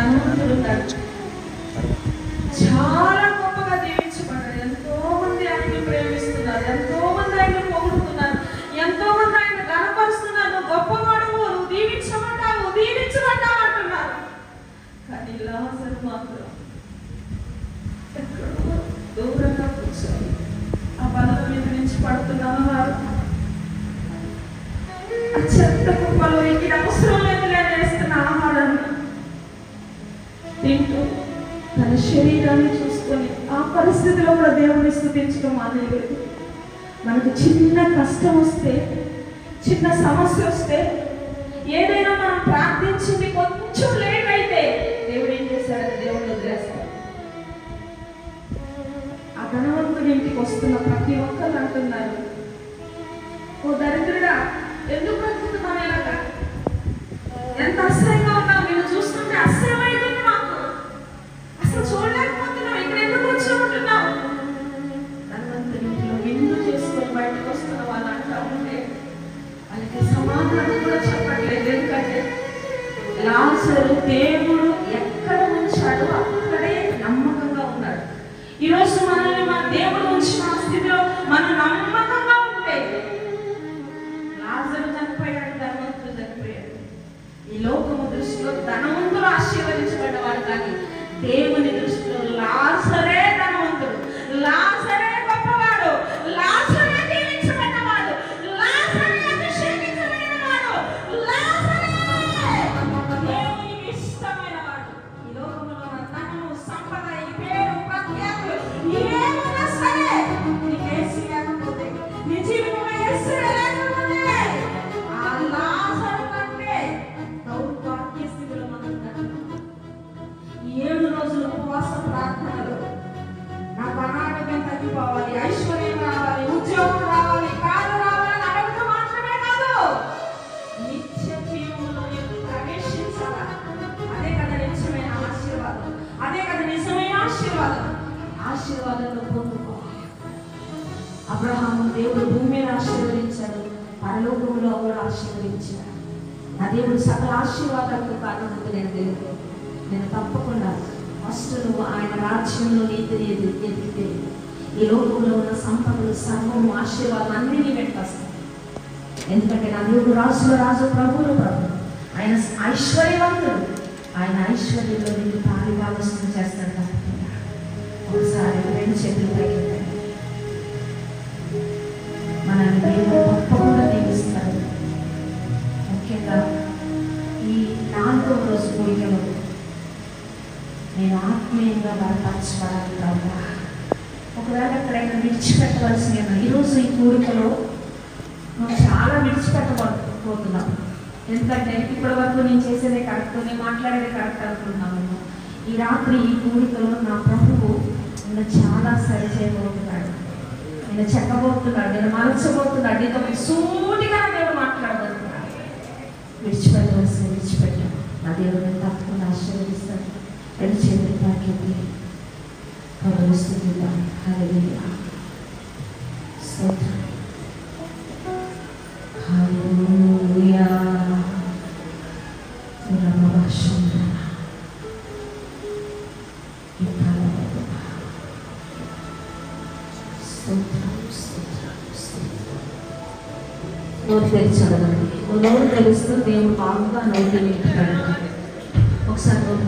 ధనవంతుడు ఉన్నాడు తన శరీరాన్ని చూసుకొని ఆ పరిస్థితిలో కూడా దేవుణ్ణి స్థుతించడం మానేయలేదు మనకు చిన్న కష్టం వస్తే చిన్న సమస్య వస్తే ఏదైనా మనం ప్రార్థించింది కొంచెం లేట్ అయితే దేవుడు ఏం చేశాడని దేవుడు వదిలేస్తాడు. ఆ ధనవంతుడి ఇంటికి వస్తున్న ప్రతి ఒక్కరు అంటున్నారు ఓ దరిద్రుడా ఎందుకు బ్రతుకుతున్నావు ఇలాగా? ఎంత అసహ్యంగా బయటకు వస్తున్న వాళ్ళు అంటా ఉంటే వాళ్ళకి సమాధానం కూడా చెప్పట్లేదు. ఎందుకంటే లాసరు దేవుడు ఎక్కడ ఉంచాడో అక్కడే నమ్మకంగా ఉన్నాడు. ఈరోజు మనల్ని మన దేవుడు ఉంచిన స్థితిలో మనం నమ్మకంగా ఉంటే లాజరు చనిపోయాడు ధనవంతుడు చనిపోయాడు. ఈ లోకము దృష్టిలో ధనవంతులు ఆశీర్వదించబడ్డవాడు కానీ దేవుని ఆశీర్వాదంలో పొందుకోవాలి అబ్రహాము దేవుడు భూమి మీద ఆశీర్వదించాడు. పరలోకంలో కూడా ఆశీర్వదించాడు. నా దేవుడు సకల ఆశీర్వాదాలకు కారణం నేను దేవుడు. నేను తప్పకుండా ఫస్ట్ నువ్వు ఆయన రాజ్యంలో నీతిని ఎదిగితే ఈ లోకంలో ఉన్న సంపదలు సర్వము ఆశీర్వాదం అన్నీ నీ వెంటొస్తాయి ఎందుకంటే నా దేవుడు రాజుల రాజు ప్రభువులు ప్రభు. ఆయన ఐశ్వర్యవంతుడు. ఆయన ఐశ్వర్యంలో నిన్ను పారిభాగస్థం చేస్తాడు. ఒకసారి రెండు చేతులు పైకి మనల్ని దేవుడు తప్పకుండా దీవిస్తాడు ముఖ్యంగా ఈ నాలుగో రోజు కూడికలో నేను ఆత్మీయంగా బలపరచబడాలి ప్రభు. ఒకవేళ ఎక్కడైనా విడిచిపెట్టవలసిన ఈరోజు ఈ కోరికలో నువ్వు చాలా విడిచిపెట్టబోతున్నావు ఎందుకంటే ఇప్పటి వరకు నేను చేసేదే కరెక్ట్ నేను మాట్లాడేది కరెక్ట్ అనుకున్నాను ఈ రాత్రి ఈ కోరికలో నా ప్రభువు నన్ను చాలా సరి చేయబోతున్నాడు నేను చెప్పబోతున్నాడు నేను మలచబోతున్నాడు నీతో సూటిగా దేవుడు మాట్లాడబోతున్నాడు. విడిచిపెట్టవలసిన విడిచిపెట్టాను నా దేవుడు నేను తప్పకుండా ఆశీర్వదిస్తాను. రెండు చేతులు తాకెత్తి గౌరవిస్తుందా తెలుస్తూ బాగా నోటి నింపుతాడు ఒకసారి నోరు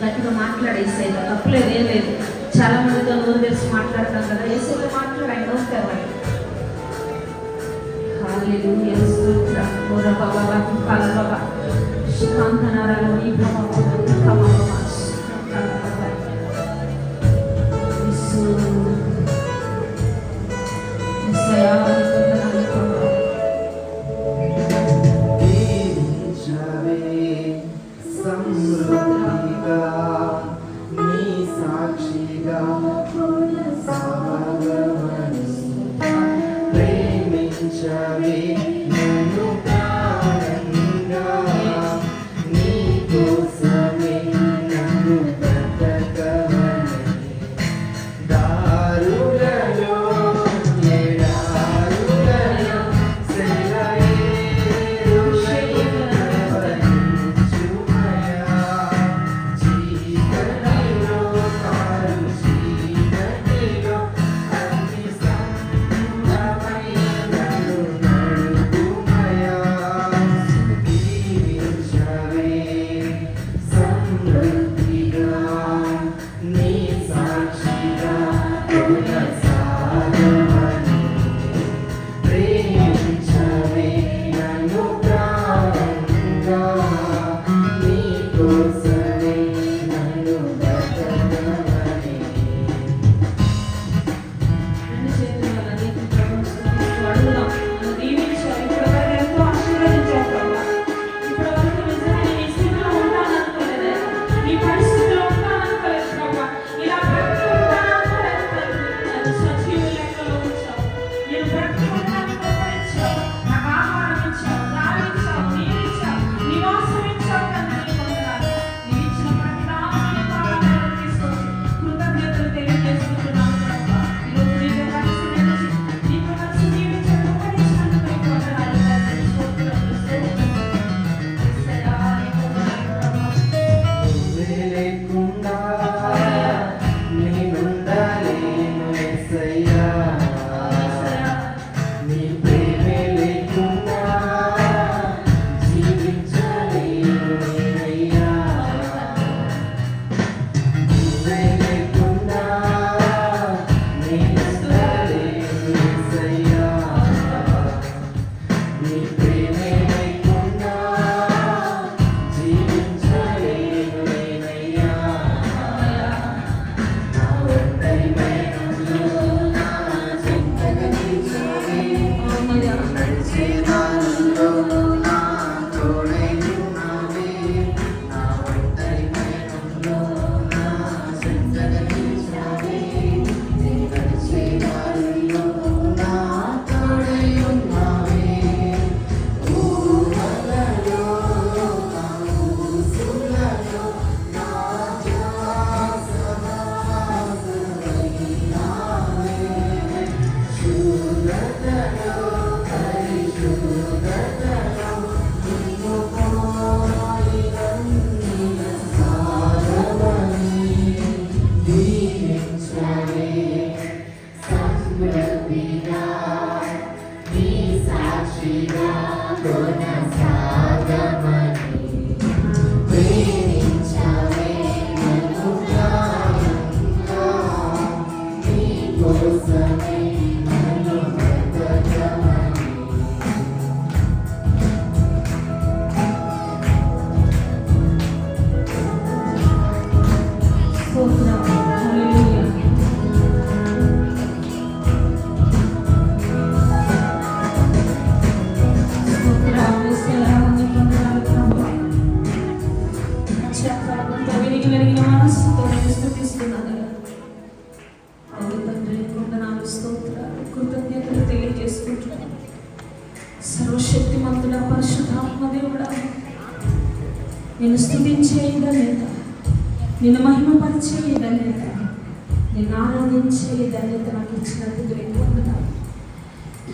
గట్టిగా మాట్లాడే మాట్లాడేసేది తప్పులేదు ఏం లేదు. చాలా మందితో నోరు తెలిసి మాట్లాడతాం కదా. ఏసేదో మాట్లాడండి నోరు తెరవండి హల్లెలూయా స్తోత్రం. బాబా కాల బాబా శుభాంతనారాలు ఈ బాబా బాబా serving నిన్ను మహిమపరిచే ఈ ధన్యత నిన్ను ఆనందించే ఈ ధన్యత నాకు ఇచ్చినందుకు నీకు వందనాలు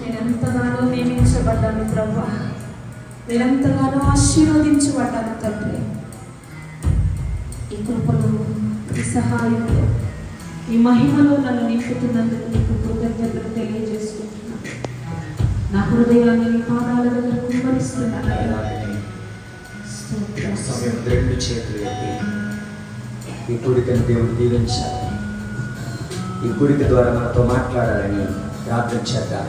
నేను ఎంతగానో నియమించబడ్డాను ప్రభా నేను ఎంతగానో ఆశీర్వదించబడ్డాను తండ్రి. ఈ కృపలో ఈ సహాయంలో ఈ మహిమలో నన్ను నింపుతున్నందుకు నీకు కృతజ్ఞతలు తెలియజేసుకుంటున్నాను. నా హృదయాన్ని నీ పాదాల దగ్గర కుమ్మరిస్తున్నాను స్తోత్రం రెండు చేతులు ఈ కూడికను దేవుడు దీవించాలి ఈ కూడిక ద్వారా మనతో మాట్లాడాలని ప్రార్థన చేద్దాం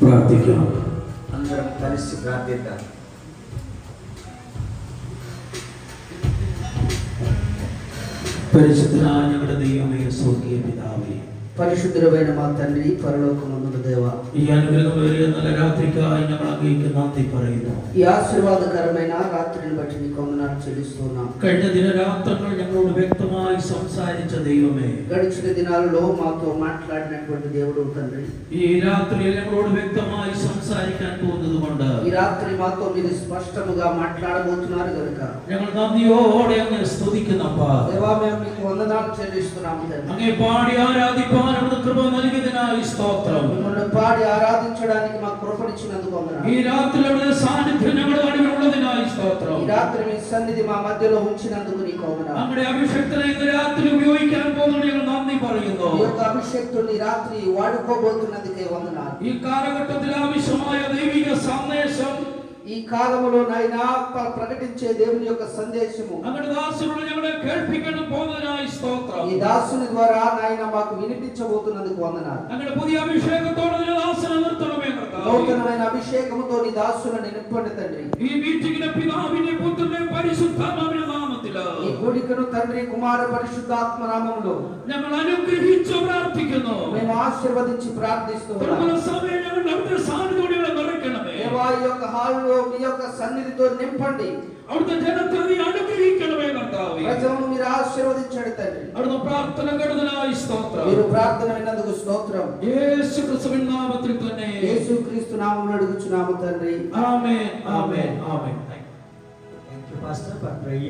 ప్రార్థిద్దాం అందరం కలిసి ప్రార్థిద్దాం పరిశుద్ధరాజుడ దైవమైన స్వర్గీయ పితావే పరిశుద్ధులమైన మా తండ్రి పరలోకమందుడు దేవ ഈ അനുഗ്രഹമേറിയ നല്ല രാത്രിക്കായി ഞങ്ങൾ അങ്ങേക്ക് നന്ദി പറയുന്നു ఈ ఆశీర్వాదకరమైన రాత్రిని బట్టి నీకు వందనాలు చెల్లిస్తున్నాం കഴിഞ്ഞ ദിനരാത്രങ്ങൾ ഞങ്ങളോട് വ്യക്തമായി സംസാരിച്ച ദൈവമേ గడిచిన దినాలలో మాతో మాట్లాడినటువంటి దేవుడు తండ్రి ഈ രാത്രിയിൽ ഞങ്ങളോട് വ്യക്തമായി സംസാരിക്കാൻ പോകുന്നത് കൊണ്ട് ఈ రాత్రి మాతో మీరు స్పష్టముగా మాట్లాడబోతున్నారు కనుక ഞങ്ങൾ നന്ദിയോടെ അങ്ങ് സ്തുതിക്കുന്നപ്പാ దేవా మేము మీకు వందనాలు చెల్లిస్తున్నాము తండ్రి അങ്ങേ പാടി ആരാധിപ്പാൻ അവിടുന്ന് കൃപ നൽകിയതിനായി സ്തോത്രം మిమ్మల్ని పాడి ఆరాధించడానికి మాకు కృపణిచ్చినందుకు ഈ వందనాలు രാത്രി അവിടുത്തെ സാന്നിധ്യം ഞങ്ങളുടെ നടുവിൽ ഉള്ളതിനായി സ്തോത്രം ఈ రాత్రి మీ సన్నిధి మా మధ్యలో ఉంచినందుకు నీకు వందనాలు നമ്മുടെ അഭിഷേകത്തിനെ ഇന്ന് രാത്രി ഉപയോഗിക്കാൻ പോകുന്നത് ഞങ്ങൾ നന്ദി പറയുന്നു ఈ యొక్క అభిషేక్తుని ఈ రాత్రి వాడుకోబోతున్నందుకే వందనాలు ഈ കാലഘട്ടത്തിൽ ആവശ്യമായ ദൈവിക സന്ദേശം ఈ కాలములో నాయన ప్రకటించే దేవుని యొక్క సందేశము. ఈ దాసుని ద్వారా నాయన మాకు వినిపించబోతున్నందుకు వందనాలు. నూతనమైన అభిషేకముతో నీ దాసులను నింపండి తండ్రి. ఈ പുത്രന്റെ പരിശുദ്ധാത്മാവിന്റെ നാമത്തില് ఈ కూడికను తండ్రి కుమార పరిశుద్ధాత్మ నామములో ഞങ്ങൾ അനുഗ്രഹിച്ചു പ്രാർത്ഥിക്കുന്നു మేము ఆశీర్వదించి ప్రార్థిస్తూ ఉన్నాం. പ്രബല സമയം ഞങ്ങളുടെ അവിടുത്തെ സാന്നിധ്യോടെ നിറയ്ക്കണമേ దేవా ఈ యొక్క హాల్లో మీ యొక్క సన్నిధితో నింపండి അവിടുത്തെ ജനത്തെ നീ അനുഗ്രഹിക്കണമേ കർത്താവേ ప్రజలను మీరు ఆశీర్వదించండి తండ్రి അവിടുത്തെ പ്രാർത്ഥന കെടുതലായി സ്തോത്രം మీరు ప్రార్థన విన్నందుకు స్తోత్రం യേശു ക്രിസ്തുവിൻ നാമത്തിൽ തന്നെ యేసు క్రీస్తు నామములో అడుగుచున్నాము తండ్రి ആമേൻ ആമേൻ ആമേൻ Thank you, Pastor, for praying.